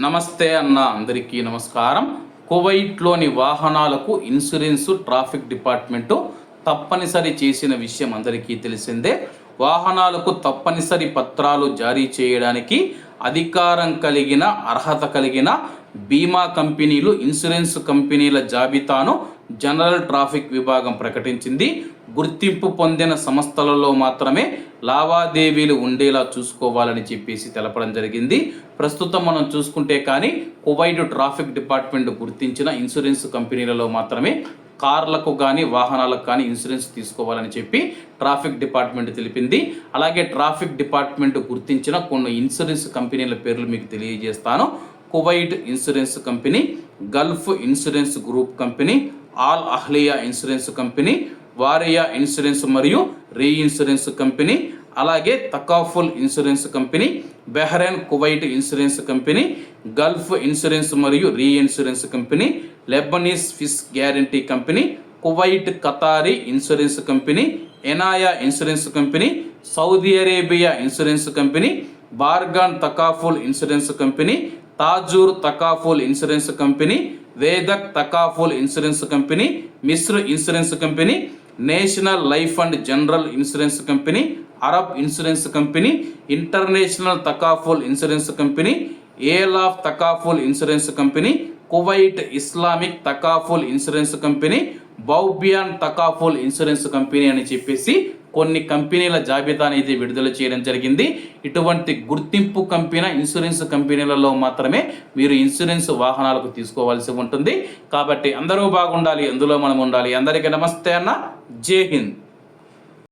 నమస్తే అన్న అందరికీ నమస్కారం. కువైట్లోని వాహనాలకు ఇన్సూరెన్సు ట్రాఫిక్ డిపార్ట్మెంటు తప్పనిసరి చేసిన విషయం అందరికీ తెలిసిందే. వాహనాలకు తప్పనిసరి పత్రాలు జారీ చేయడానికి అధికారం కలిగిన అర్హత కలిగిన బీమా కంపెనీలు ఇన్సూరెన్స్ కంపెనీల జాబితాను జనరల్ ట్రాఫిక్ విభాగం ప్రకటించింది. గుర్తింపు పొందిన సంస్థలలో మాత్రమే లావాదేవీలు ఉండేలా చూసుకోవాలని చెప్పేసి తెలపడం జరిగింది. ప్రస్తుతం మనం చూసుకుంటే కానీ కువైట్ ట్రాఫిక్ డిపార్ట్మెంట్ గుర్తించిన ఇన్సూరెన్స్ కంపెనీలలో మాత్రమే కార్లకు కానీ వాహనాలకు కానీ ఇన్సూరెన్స్ తీసుకోవాలని చెప్పి ట్రాఫిక్ డిపార్ట్మెంట్ తెలిపింది. అలాగే ట్రాఫిక్ డిపార్ట్మెంట్ గుర్తించిన కొన్ని ఇన్సూరెన్స్ కంపెనీల పేర్లు మీకు తెలియజేస్తాను. Kuwait insurance company Gulf insurance group company Al Ahlia insurance company Warba insurance మరియు రీ ఇన్సూరెన్స్ కంపెనీ అలాగే Takaful insurance company Bahrain Kuwait insurance company Gulf insurance మరియు reinsurance company Lebanese fish guarantee company Kuwait Qatari insurance company Enaya insurance company Saudi Arabia insurance company Burgan Takaful insurance company Tazur Takaful insurance company Wethaq Takaful insurance company Misr insurance company national life and general insurance company Arab insurance company international Takaful insurance company Al of Takaful insurance company Kuwait Islamic Takaful insurance company Boubyan Takaful insurance company అని చెప్పేసి కొన్ని కంపెనీల జాబితాను అయితే విడుదల చేయడం జరిగింది. ఇటువంటి గుర్తింపు కంపెనీ ఇన్సూరెన్స్ కంపెనీలలో మాత్రమే మీరు ఇన్సూరెన్స్ వాహనాలకు తీసుకోవాల్సి ఉంటుంది. కాబట్టి అందరూ బాగుండాలి అందులో మనం ఉండాలి. అందరికీ నమస్తే అన్న. జై హింద్.